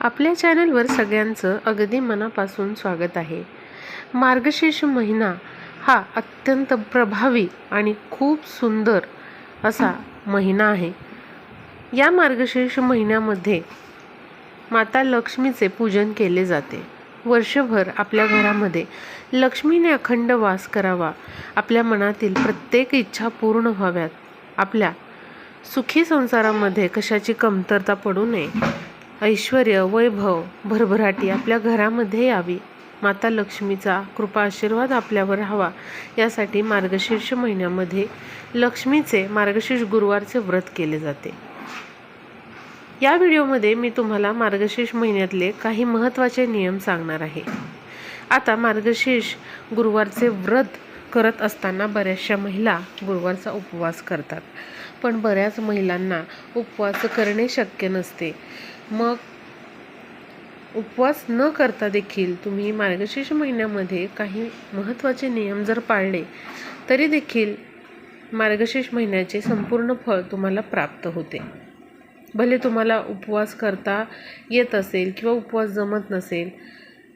आपल्या चॅनलवर सगळ्यांचं अगदी मनापासून स्वागत आहे. मार्गशीर्ष महिना हा अत्यंत प्रभावी आणि खूप सुंदर असा महिना आहे. या मार्गशीर्ष महिन्यामध्ये माता लक्ष्मीचे पूजन केले जाते. वर्षभर आपल्या घरामध्ये लक्ष्मीने अखंड वास करावा आपल्या मनातील प्रत्येक इच्छा पूर्ण व्हाव्यात. आपल्या सुखी संसारामध्ये कशाची कमतरता पडू नये ऐश्वर वैभव भरभराटी आपल्या घरामध्ये यावी. माता लक्ष्मीचा कृपा आशीर्वाद आपल्यावर हवा यासाठी मार्गशीर्ष महिन्यामध्ये लक्ष्मीचे मार्गशीर्ष गुरुवारचे व्रत केले जाते. या व्हिडिओमध्ये मी तुम्हाला मार्गशीर्ष महिन्यातले काही महत्त्वाचे नियम सांगणार आहे. आता मार्गशीर्ष गुरुवारचे व्रत करत असताना बऱ्याचशा महिला गुरुवारचा उपवास करतात. पण बऱ्याच महिलांना उपवास करणे शक्य नसते. मग उपवास न करता देखील तुम्ही मार्गशीर्ष महिन्यामध्ये काही महत्त्वाचे नियम जर पाळले तरी देखील मार्गशीर्ष महिन्याचे संपूर्ण फळ तुम्हाला प्राप्त होते. भले तुम्हाला उपवास करता येत असेल किंवा उपवास जमत नसेल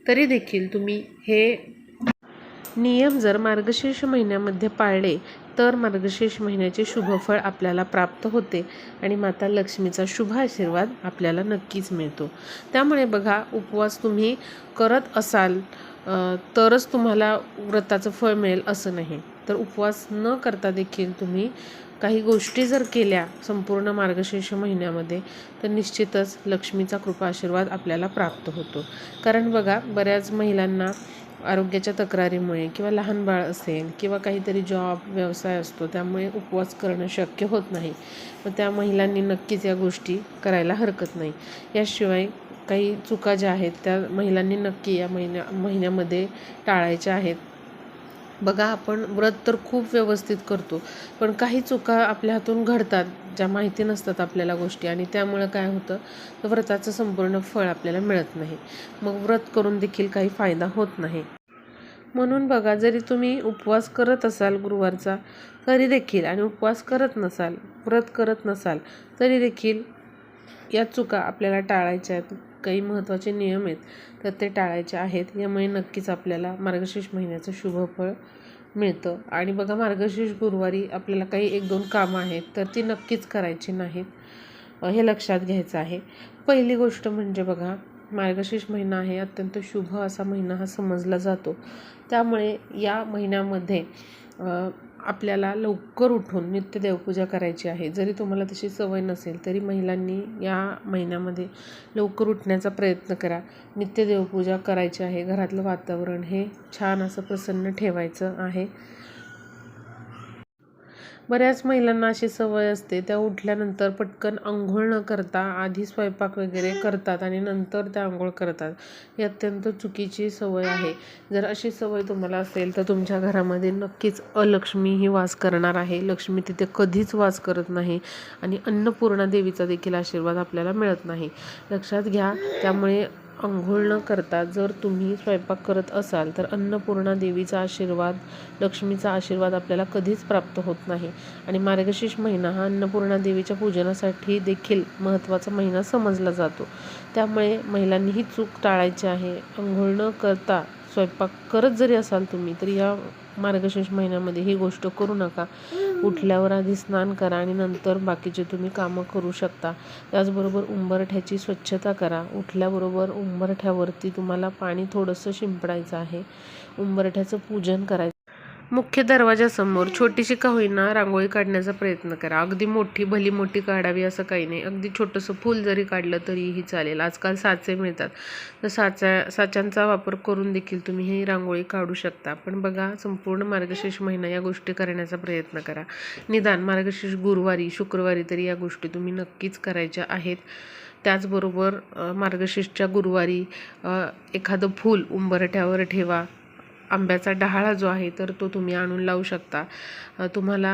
तरी देखील तुम्ही हे नियम जर मार्गशीर्ष महिन्यामध्ये पाळले तर मार्गशीर्ष महिन्याचे शुभफळ आपल्याला प्राप्त होते आणि माता लक्ष्मीचा शुभ आशीर्वाद आपल्याला नक्कीच मिळतो. त्यामुळे बघा उपवास तुम्ही करत असाल तरच तुम्हाला व्रताचं फळ मिळेल असं नाही. तर उपवास न करता देखील तुम्ही काही गोष्टी जर केल्या संपूर्ण मार्गशीर्ष महिन्यामध्ये तर निश्चितच लक्ष्मीचा कृपा आशीर्वाद आपल्याला प्राप्त होतो. कारण बघा बऱ्याच महिलांना आरोग्याच्या तक्रारीमुळे किंवा लहान बाळ असेल किंवा काहीतरी जॉब व्यवसाय असतो त्यामुळे उपवास करणं शक्य होत नाही. मग त्या महिलांनी नक्कीच या गोष्टी करायला हरकत नाही. याशिवाय काही चुका ज्या आहेत त्या महिलांनी नक्की या महिन्या महिन्यामध्ये टाळायच्या आहेत. बघा आपण व्रत तर खूप व्यवस्थित करतो पण काही चुका आपल्या हातून घडतात ज्या माहिती नसतात आपल्याला गोष्टी आणि त्यामुळं काय होतं? तर व्रताचं संपूर्ण फळ आपल्याला मिळत नाही. मग व्रत करून देखील काही फायदा होत नाही. म्हणून बघा जरी तुम्ही उपवास करत असाल गुरुवारचा तरी देखील आणि उपवास करत नसाल व्रत करत नसाल तरी देखील या चुका आपल्याला टाळायच्या आहेत. काही महत्त्वाचे नियम आहेत तर ते टाळायचे आहेत. यामुळे नक्कीच आपल्याला मार्गशीर्ष महिन्याचं शुभफळ मिळतं. आणि बघा मार्गशीर्ष गुरुवारी आपल्याला काही एक दोन कामं आहेत तर ती नक्कीच करायची नाहीत हे लक्षात घ्यायचं आहे. पहिली गोष्ट म्हणजे बघा मार्गशीर्ष महिना आहे अत्यंत शुभ असा महिना हा समजला जातो. त्यामुळे या महिन्यामध्ये आपल्याला लवकर उठून नित्य देवपूजा करायची आहे. जरी तुम्हाला तशी सवय नसेल तरी महिलांनी या महिन्यामध्ये लवकर उठण्याचा प्रयत्न करा. नित्य देवपूजा करायची आहे. घरातलं वातावरण हे छान असं प्रसन्न ठेवायचं आहे. बऱ्याच महिलांना अशी सवय असते त्या उठल्यानंतर पटकन आंघोळ न करता आधी स्वयंपाक वगैरे करतात आणि नंतर त्या आंघोळ करतात. ही अत्यंत चुकीची सवय आहे. जर अशी सवय तुम्हाला असेल तर तुमच्या घरामध्ये नक्कीच अलक्ष्मी ही वास करणार आहे. लक्ष्मी तिथे कधीच वास करत नाही आणि अन्नपूर्णा देवीचा देखील आशीर्वाद आपल्याला मिळत नाही. लक्षात घ्या त्यामुळे आंघोळ न करता जर तुम्ही स्वयंपाक करत असाल तर अन्नपूर्णा देवीचा आशीर्वाद लक्ष्मीचा आशीर्वाद आपल्याला कधीच प्राप्त होत नाही. आणि मार्गशीर्ष महिना हा अन्नपूर्णा देवीच्या पूजनासाठी देखील महत्त्वाचा महिना समजला जातो. त्यामुळे महिलांनी ही चूक टाळायची आहे. आंघोळ न करता स्वयंपाक करत जरी असाल तुम्ही तर या मार्गशीर्ष महिन्यामध्ये ही गोष्ट करू नका. उठल्यावर आधी स्नान करा आणि नंतर बाकीचे तुम्ही कामं करू शकता. त्याचबरोबर उंबरठ्याची स्वच्छता करा. उठल्याबरोबर उंबरठ्यावरती तुम्हाला पाणी थोडंसं शिंपडायचं आहे. उंबरठ्याचं पूजन करायचं मुख्य दरवाजासमोर छोटीशी का होईना रांगोळी काढण्याचा प्रयत्न करा. अगदी मोठी भली मोठी काढावी असं काही नाही. अगदी छोटंसं फूल जरी काढलं तरीही चालेल. आजकाल साचे मिळतात. तर साचा साच्यांचा वापर करून देखील तुम्ही ही रांगोळी काढू शकता. पण बघा संपूर्ण मार्गशीर्ष महिना या गोष्टी करण्याचा प्रयत्न करा. निदान मार्गशीर्ष गुरुवारी शुक्रवारी तरी या गोष्टी तुम्ही नक्कीच करायच्या आहेत. त्याचबरोबर मार्गशीर्षच्या गुरुवारी एखादं फूल उंबरठ्यावर ठेवा. आंब्याचा डहाळा जो आहे तर तो तुम्ही आणून लावू शकता. तुम्हाला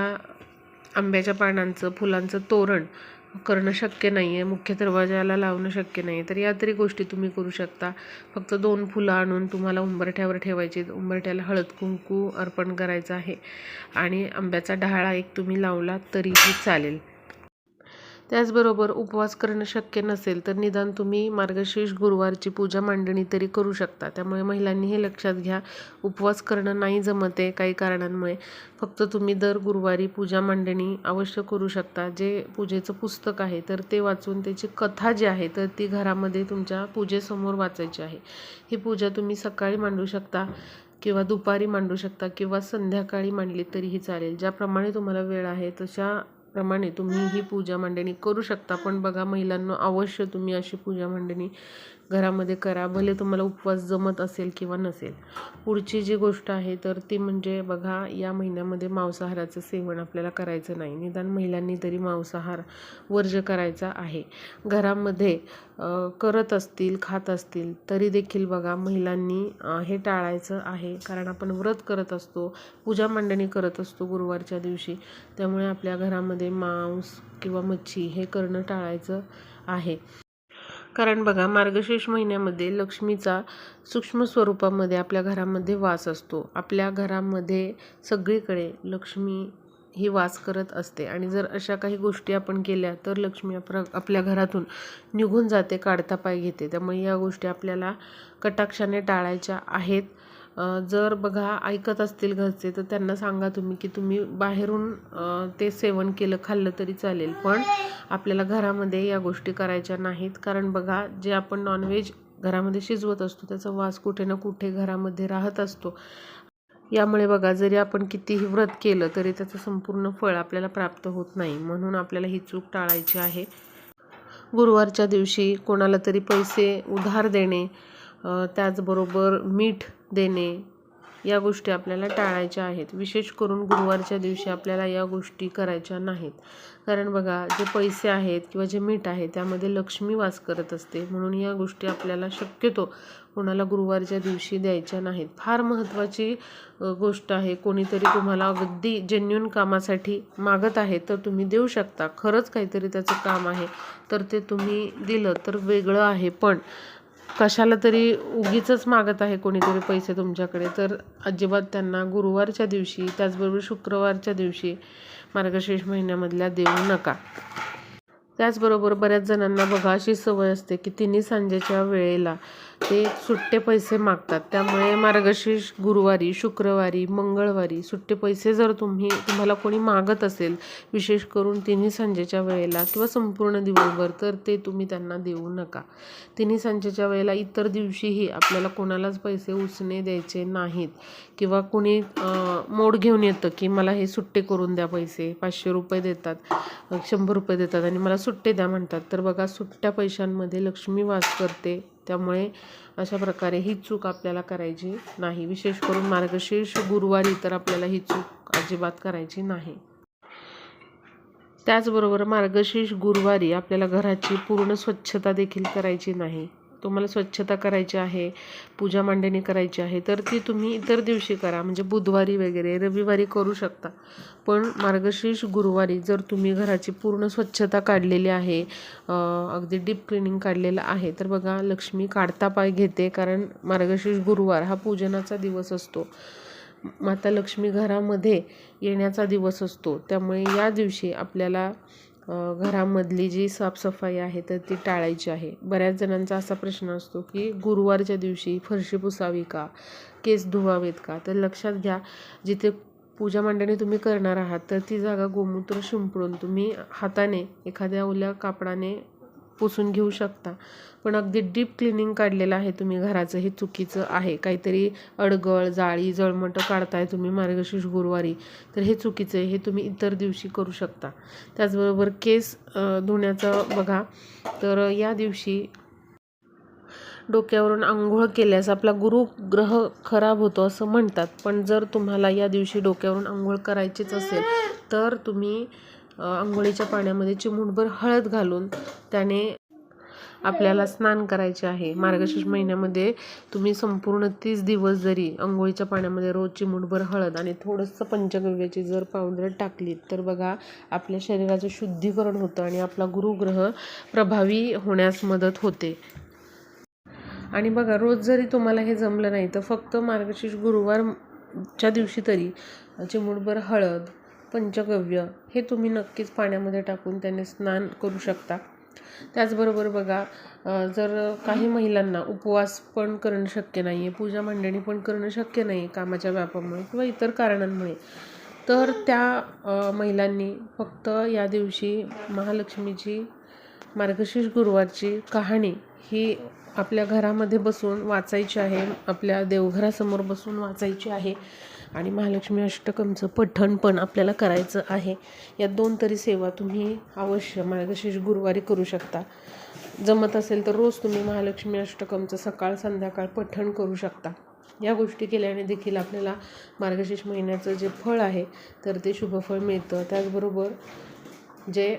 आंब्याच्या पानांचं फुलांचं तोरण करणं शक्य नाही आहे मुख्य दरवाजाला लावणं शक्य नाही तर या तरी गोष्टी तुम्ही करू शकता. फक्त दोन फुलं आणून तुम्हाला उंबरठ्यावर ठेवायची उंबरठ्याला हळद कुंकू अर्पण करायचं आहे. आणि आंब्याचा डहाळा एक तुम्ही लावला तरीही चालेल. त्याचबरोबर उपवास करणं शक्य नसेल तर निदान तुम्ही मार्गशीर्ष गुरुवारची पूजा मांडणी तरी करू शकता. त्यामुळे महिलांनी हे लक्षात घ्या उपवास करणं नाही जमत आहे काही कारणांमुळे. फक्त तुम्ही दर गुरुवारी पूजा मांडणी अवश्य करू शकता. जे पूजेचं पुस्तक आहे तर ते वाचून त्याची कथा जी आहे तर ती घरामध्ये तुमच्या पूजेसमोर वाचायची आहे. ही पूजा तुम्ही सकाळी मांडू शकता किंवा दुपारी मांडू शकता किंवा संध्याकाळी मांडली तरीही चालेल. ज्याप्रमाणे तुम्हाला वेळ आहे तशा प्रमाणे तुम्ही ही पूजा मांडणी करू शकता. पण बघा महिलांना अवश्य तुम्ही अशी पूजा मांडणी घरामध्ये करा भले तुम्हाला उपवास जमत असेल किंवा नसेल. पुढची जी गोष्ट आहे तर ती म्हणजे बघा या महिन्यामध्ये मांसाहाराचं सेवन आपल्याला करायचं नाही. निदान महिलांनी तरी मांसाहार वर्ज करायचा आहे. घरामध्ये करत असतील खात असतील तरी देखील बघा महिलांनी हे टाळायचं आहे. कारण आपण व्रत करत असतो पूजा मांडणी करत असतो गुरुवारच्या दिवशी. त्यामुळे आपल्या घरामध्ये मांस किंवा मच्छी हे करणं टाळायचं आहे. कारण बघा मार्गशीर्ष महिन्यामध्ये लक्ष्मीचा सूक्ष्म स्वरूपामध्ये आपल्या घरामध्ये वास असतो. आपल्या घरामध्ये सगळीकडे लक्ष्मी ही वास करत असते. आणि जर अशा काही गोष्टी आपण केल्या तर लक्ष्मी आपल्या आपल्या घरातून निघून जाते काढता पाय घेते. त्यामुळे या गोष्टी आपल्याला कटाक्षाने टाळायच्या आहेत. जर बघा ऐकत असतील घरचे तर त्यांना सांगा तुम्ही की तुम्ही बाहेरून ते सेवन केलं खाल्लं तरी चालेल. पण आपल्याला घरामध्ये या गोष्टी करायच्या नाहीत. कारण बघा जे आपण नॉनव्हेज घरामध्ये शिजवत असतो त्याचा वास कुठे ना कुठे घरामध्ये राहत असतो. यामुळे बघा जरी आपण कितीही व्रत केलं तरी त्याचं संपूर्ण फळ आपल्याला प्राप्त होत नाही. म्हणून आपल्याला ही चूक टाळायची आहे. गुरुवारच्या दिवशी कोणाला तरी पैसे उधार देणे त्याचबरोबर मीठ देणे या गोष्टी आपल्याला टाळायच्या आहेत. विशेष करून गुरुवारच्या दिवशी आपल्याला या गोष्टी करायच्या नाहीत. कारण बघा जे पैसे आहेत किंवा जे मीठ आहे त्यामध्ये लक्ष्मी वास करत असते. म्हणून या गोष्टी आपल्याला शक्यतो कोणाला गुरुवारच्या दिवशी द्यायच्या नाहीत. फार महत्त्वाची गोष्ट आहे कोणीतरी तुम्हाला अगदी जेन्युन कामासाठी मागत आहे तर तुम्ही देऊ शकता. खरंच काहीतरी त्याचं काम आहे. तर ते तुम्ही दिलं तर वेगळं आहे पण. कशाला तरी उगीचच मागत आहे कोणीतरी पैसे तुमच्याकडे? तर अजिबात त्यांना गुरुवारच्या दिवशी त्याचबरोबर शुक्रवारच्या दिवशी मार्गशीर्ष महिन्यामधल्या देऊ नका. त्याचबरोबर बऱ्याच जणांना बघा अशी सवय असते की तिन्ही सांजेच्या वेळेला ते सुट्टे पैसे मागतात. त्यामुळे मार्गशीर्ष गुरुवारी शुक्रवारी मंगळवारी सुट्टे पैसे जर तुम्ही तुम्हाला कोणी मागत असेल विशेष करून तिन्ही सांजेच्या वेळेला किंवा संपूर्ण दिवसभर तर ते तुम्ही त्यांना देऊ नका. तिन्ही सांजेच्या वेळेला इतर दिवशीही आपल्याला कोणालाच पैसे उसने द्यायचे नाहीत. किंवा कोणी मोड घेऊन येतं की मला हे सुट्टे करून द्या पैसे पाचशे रुपये देतात शंभर रुपये देतात आणि मला सुट्टे द्या म्हणतात. तर बघा सुट्ट्या पैशांमध्ये लक्ष्मी वास करते. त्यामुळे अशा प्रकारे ही चूक आपल्याला करायची नाही. विशेष करून मार्गशीर्ष गुरुवारी तर आपल्याला ही चूक अजिबात करायची नाही. त्याचबरोबर मार्गशीर्ष गुरुवारी आपल्याला घराची पूर्ण स्वच्छता देखील करायची नाही. तुम्हाला स्वच्छता करायची आहे पूजा मांडणी करायची आहे तर ती तुम्ही इतर दिवशी करा. म्हणजे बुधवारी वगैरे रविवारी करू शकता. पण मार्गशीर्ष गुरुवारी जर तुम्ही घराची पूर्ण स्वच्छता काढलेली आहे अगदी डीप क्लिनिंग काढलेलं आहे तर बघा लक्ष्मी काढता पाय घेते कारण मार्गशीर्ष गुरुवार हा पूजनाचा दिवस असतो. माता लक्ष्मी घरामध्ये येण्याचा दिवस असतो. त्यामुळे या दिवशी आपल्याला घरामधली जी साफसफाई आहे तर ती टाळायची आहे. बऱ्याच जणांचा असा प्रश्न असतो की गुरुवारच्या दिवशी फरशी पुसावी का? केस धुवावेत का? तर लक्षात घ्या जिथे पूजा मांडणी तुम्ही करणार आहात तर ती जागा गोमूत्र शिंपडून तुम्ही हाताने एखाद्या ओल्या कापडाने पुसून घेऊ शकता. पण अगदी डीप क्लिनिंग काढलेलं आहे तुम्ही घराचं हे चुकीचं आहे. काहीतरी अडगळ जाळी जळमटं काढताय तुम्ही मार्गशीर्ष गुरुवारी. तर हे चुकीचं आहे हे तुम्ही इतर दिवशी करू शकता. त्याचबरोबर केस धुण्याचं बघा. तर या दिवशी डोक्यावरून आंघोळ केल्यास आपला गुरु ग्रह खराब होतो असं म्हणतात. पण जर तुम्हाला या दिवशी डोक्यावरून आंघोळ करायचीच असेल तर तुम्ही आंघोळीच्या पाण्यामध्ये चिमूटभर हळद घालून त्याने आपल्याला स्नान करायचे आहे. मार्गशीर्ष महिन्यामध्ये तुम्ही संपूर्ण तीस दिवस जरी आंघोळीच्या पाण्यामध्ये रोज चिमूटभर हळद आणि थोडंसं पंचगव्याची जर पावडर टाकली तर बघा आपल्या शरीराचं शुद्धीकरण होतं आणि आपला गुरुग्रह प्रभावी होण्यास मदत होते. आणि बघा रोज जरी तुम्हाला हे जमलं नाही तर फक्त मार्गशीर्ष गुरुवारच्या दिवशी तरी चिमूटभर हळद पंचगव्य हे तुम्ही नक्कीच पाण्यामध्ये टाकून त्याने स्नान करू शकता. त्याचबरोबर बघा जर काही महिलांना उपवास पण करणं शक्य नाही आहे पूजा मांडणी पण करणं शक्य नाही आहे कामाच्या व्यापामुळे किंवा इतर कारणांमुळे तर त्या महिलांनी फक्त या दिवशी महालक्ष्मीची मार्गशीर्ष गुरुवारची कहाणी ही आपल्या घरामध्ये बसून वाचायची आहे आपल्या देवघरासमोर बसून वाचायची आहे. आणि महालक्ष्मी अष्टकमचं पठण पण आपल्याला करायचं आहे. या दोन तरी सेवा तुम्ही अवश्य मार्गशीर्ष गुरुवारी करू शकता. जमत असेल तर रोज तुम्ही महालक्ष्मी अष्टकमचं सकाळ संध्याकाळ पठण करू शकता. या गोष्टी केल्याने देखील आपल्याला मार्गशीर्ष महिन्याचं जे फळ आहे तर ते शुभफळ मिळतं. त्याचबरोबर जे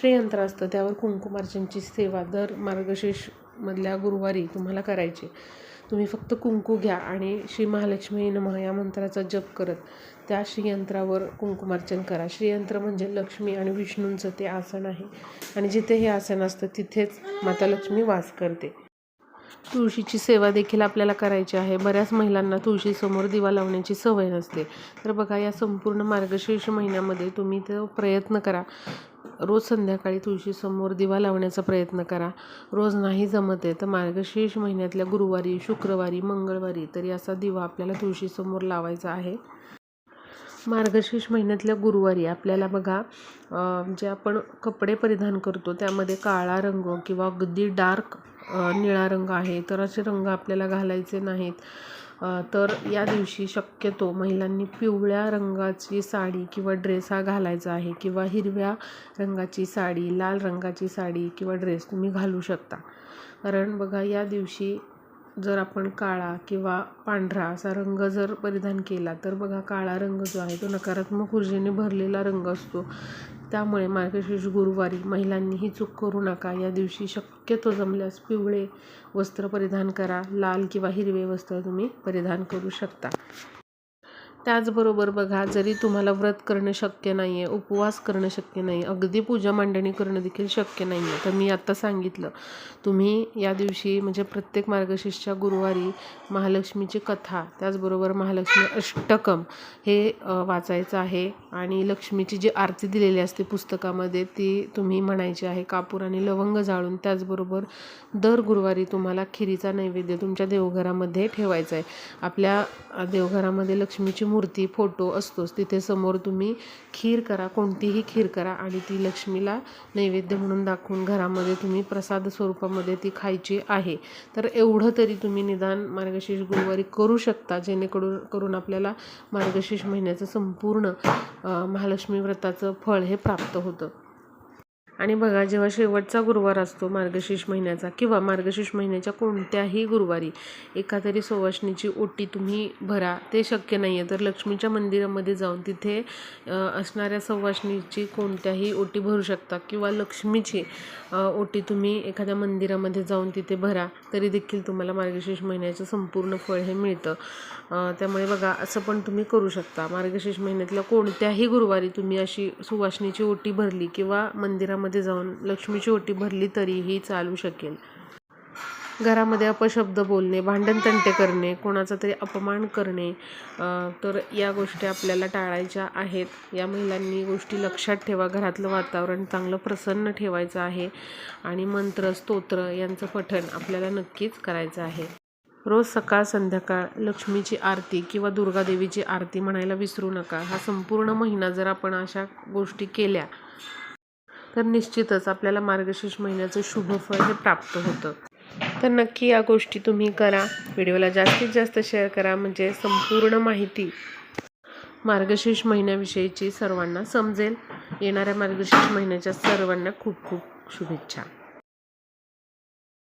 श्रेयंत्र असतं त्यावर कुंकुमार्चनची सेवा दर मार्गशीर्षमधल्या गुरुवारी तुम्हाला करायची. तुम्ही फक्त कुंकू घ्या आणि श्री महालक्ष्मी नमः या मंत्राचा जप करत त्या श्रीयंत्रावर कुंकुमार्चन करा. श्रीयंत्र म्हणजे लक्ष्मी आणि विष्णूंचं ते आसन आहे. आणि जिथे हे आसन असतं तिथेच माता लक्ष्मी वास करते. तुळशीची सेवा देखील आपल्याला करायची आहे. बऱ्याच महिलांना तुळशीसमोर दिवा लावण्याची सवय नसते. तर बघा या संपूर्ण मार्गशीर्ष महिन्यामध्ये तुम्ही तो प्रयत्न करा. रोज संध्याकाळी तुळशीसमोर दिवा लावण्याचा प्रयत्न करा. रोज नाही जमत आहे तर मार्गशीर्ष महिन्यातल्या गुरुवारी शुक्रवारी मंगळवारी तरी असा दिवा आपल्याला तुळशीसमोर लावायचा आहे. मार्गशीर्ष महिन्यातल्या गुरुवारी आपल्याला बघा जे आपण कपडे परिधान करतो त्यामध्ये काळा रंग किंवा अगदी डार्क निळा रंग आहे तर असे रंग आपल्याला घालायचे नाहीत. तर या दिवशी शक्यतो महिलांनी पिवळ्या रंगाची साडी किंवा ड्रेस हा घालायचा आहे किंवा हिरव्या रंगाची साडी लाल रंगाची साडी किंवा ड्रेस तुम्ही घालू शकता. कारण बघा या दिवशी जर आपण काळा किंवा पांढरा असा रंग जर परिधान केला तर बघा काळा रंग जो आहे तो नकारात्मक ऊर्जेने भरलेला रंग असतो. त्यामुळे मार्गशीर्ष गुरुवारी महिलांनी ही चूक करू नका. या दिवशी शक्यतो जमल्यास पिवळे वस्त्र परिधान करा. लाल किंवा हिरवे वस्त्र तुम्ही परिधान करू शकता. त्याचबरोबर बघा जरी तुम्हाला व्रत करणं शक्य नाही आहे उपवास करणं शक्य नाही अगदी पूजा मांडणी करणं देखील शक्य नाही आहे तर मी आत्ता सांगितलं. तुम्ही या दिवशी म्हणजे प्रत्येक मार्गशीर्षच्या गुरुवारी महालक्ष्मीची कथा त्याचबरोबर महालक्ष्मी अष्टकम हे वाचायचं आहे आणि लक्ष्मीची जी आरती दिलेली असते पुस्तकामध्ये ती तुम्ही म्हणायची आहे कापूर आणि लवंग जाळून त्याचबरोबर दर गुरुवारी तुम्हाला खिरीचा नैवेद्य तुमच्या देवघरामध्ये ठेवायचा आहे. आपल्या देवघरामध्ये लक्ष्मीची मूर्ती मूर्ती फोटो असतोच. तिथे समोर तुम्ही खीर करा कोणतीही खीर करा आणि ती लक्ष्मीला नैवेद्य म्हणून दाखवून घरामध्ये तुम्ही प्रसाद स्वरूपामध्ये ती खायची आहे. तर एवढं तरी तुम्ही निदान मार्गशीर्ष गुरुवारी करू शकता जेणेकरून करून आपल्याला मार्गशीर्ष महिन्याचं संपूर्ण महालक्ष्मी व्रताचं फळ हे प्राप्त होतं. आणि बघा जेव्हा शेवटचा गुरुवार असतो मार्गशीर्ष महिन्याचा किंवा मार्गशीर्ष महिन्याच्या कोणत्याही गुरुवारी एका तरी ओटी तुम्ही भरा. ते शक्य नाही आहे तर लक्ष्मीच्या मंदिरामध्ये जाऊन तिथे असणाऱ्या सुवासिनीची कोणत्याही ओटी भरू शकता किंवा लक्ष्मीची ओटी तुम्ही एखाद्या मंदिरामध्ये जाऊन तिथे भरा. तरी देखील तुम्हाला मार्गशीर्ष महिन्याचं संपूर्ण फळ हे मिळतं. त्यामुळे बघा असं पण तुम्ही करू शकता. मार्गशीर्ष महिन्यातल्या कोणत्याही गुरुवारी तुम्ही अशी सुवासनीची ओटी भरली किंवा मंदिरामध्ये जाऊन लक्ष्मीची ओटी भरली तरीही चालू शकेल. घरामध्ये अपशब्द बोलणे भांडणतंटे करणे कोणाचा तरी अपमान करणे तर या गोष्टी आपल्याला टाळायच्या आहेत. या महिलांनी गोष्टी लक्षात ठेवा. घरातलं वातावरण चांगलं प्रसन्न ठेवायचं आहे आणि मंत्र स्तोत्र यांचं पठण आपल्याला नक्कीच करायचं आहे. रोज सकाळ संध्याकाळ लक्ष्मीची आरती किंवा दुर्गादेवीची आरती म्हणायला विसरू नका. हा संपूर्ण महिना जर आपण अशा गोष्टी केल्या तर निश्चितच आपल्याला मार्गशीर्ष महिन्याचं शुभफळ हे प्राप्त होतं. तर नक्की या गोष्टी तुम्ही करा. व्हिडिओला जास्तीत जास्त शेअर करा. म्हणजे संपूर्ण माहिती मार्गशीर्ष महिन्याविषयीची सर्वांना समजेल. येणाऱ्या मार्गशीर्ष महिन्याच्या सर्वांना खूप खूप शुभेच्छा.